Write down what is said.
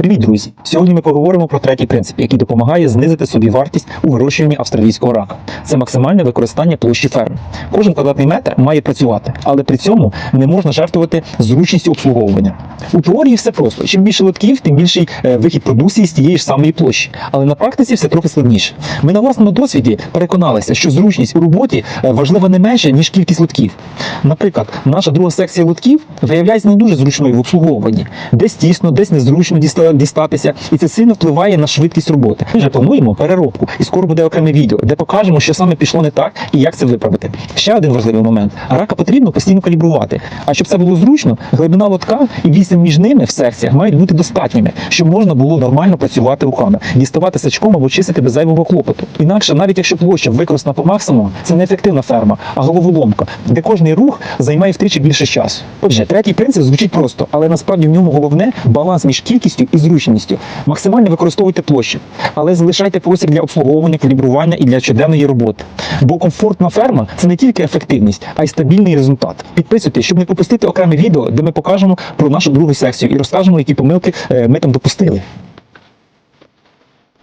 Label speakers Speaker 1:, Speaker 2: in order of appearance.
Speaker 1: Привіт, друзі! Сьогодні ми поговоримо про третій принцип, який допомагає знизити собі вартість у вирощуванні австралійського рака. Це максимальне використання площі ферми. Кожен квадратний метр має працювати, але при цьому не можна жертвувати зручністю обслуговування. У теорії все просто: чим більше лотків, тим більший е, вихід продукції з тієї ж самої площі. Але на практиці все трохи складніше. Ми на власному досвіді переконалися, що зручність у роботі е, важлива не менше ніж кількість лотків. Наприклад, наша друга секція лотків виявляється не дуже зручною в обслуговуванні, десь тісно, десь незручно діста- дістатися, і це сильно впливає на швидкість роботи. Ми вже плануємо переробку, і скоро буде окреме відео, де покажемо, що саме пішло не так і як це виправити. Ще один важливий момент: рака потрібно постійно калібрувати. А щоб це було зручно, глибина лотка і відстань між ними в секціях мають бути достатніми, щоб можна було нормально працювати руками, діставати сачком або чистити без зайвого клопоту. Інакше, навіть якщо площа використана по максимуму, це не ефективна ферма, а головоломка, де кожний рух займає втричі більше часу. Отже, третій принцип звучить просто, але насправді в ньому головне баланс між кількістю і зручністю. Максимально використовуйте площу, але залишайте простір для обслуговування, калібрування і для щоденної роботи. Бо комфортна ферма це не тільки ефективність, а й стабільний результат. Підписуйтесь, щоб не пропустити окреме відео, де ми покажемо про нашу другу секцію і розкажемо, які помилки е, ми там допустили.